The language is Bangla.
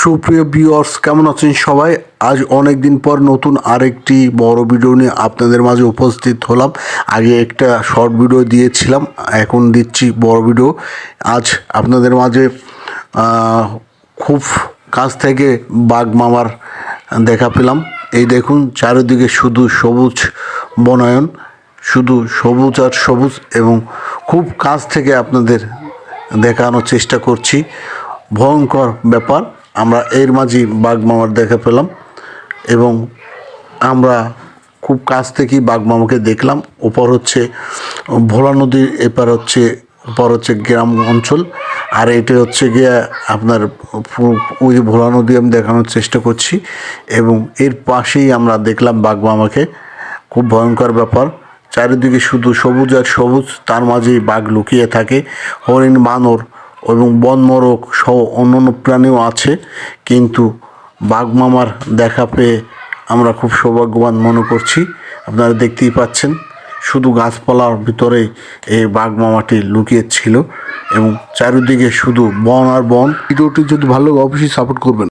সুপ্রিয় ভিউয়ার্স কেমন আছেন সবাই? আজ অনেক দিন পর নতুন আরেকটি বড় ভিডিও নিয়ে আপনাদের মাঝে উপস্থিত হলাম। আগে একটা শর্ট ভিডিও দিয়েছিলাম, এখন দিচ্ছি বড় ভিডিও আজ আপনাদের মাঝে খুব কাছ থেকে বাঘ মামার দেখা পেলাম। এই দেখুন, চারিদিকে শুধু সবুজ বনায়ন, শুধু সবুজ আর সবুজ এবং খুব কাছ থেকে আপনাদের দেখানোর চেষ্টা করছি। ভয়ঙ্কর ব্যাপার। আমরা এর মাঝেই বাঘ মামার দেখা পেলাম এবং আমরা খুব কাছ থেকেই বাঘ মামাকে দেখলাম। ওপর হচ্ছে ভোলা নদীর এপার হচ্ছে, ওপর হচ্ছে গ্রাম অঞ্চল। আর এটা হচ্ছে গিয়ে আপনার ওই ভোলা নদী আমি দেখানোর চেষ্টা করছি এবং এর পাশেই আমরা দেখলাম বাঘ মামাকে। খুব ভয়ঙ্কর ব্যাপার। চারিদিকে শুধু সবুজ আর সবুজ, তার মাঝেই বাঘ লুকিয়ে থাকে। হরিণ বানর এবং বনমরক সহ অন্য অন্য প্রাণীও আছে, কিন্তু বাঘমামার দেখা পেয়ে আমরা খুব সৌভাগ্যবান মনে করছি। আপনারা দেখতেই পাচ্ছেন, শুধু গাছপালার ভিতরে এই বাঘ মামাটি লুকিয়ে ছিল এবং চারিদিকে শুধু বন আর বন। ভিডিওটি যদি ভালো অবশ্যই সাপোর্ট করবেন।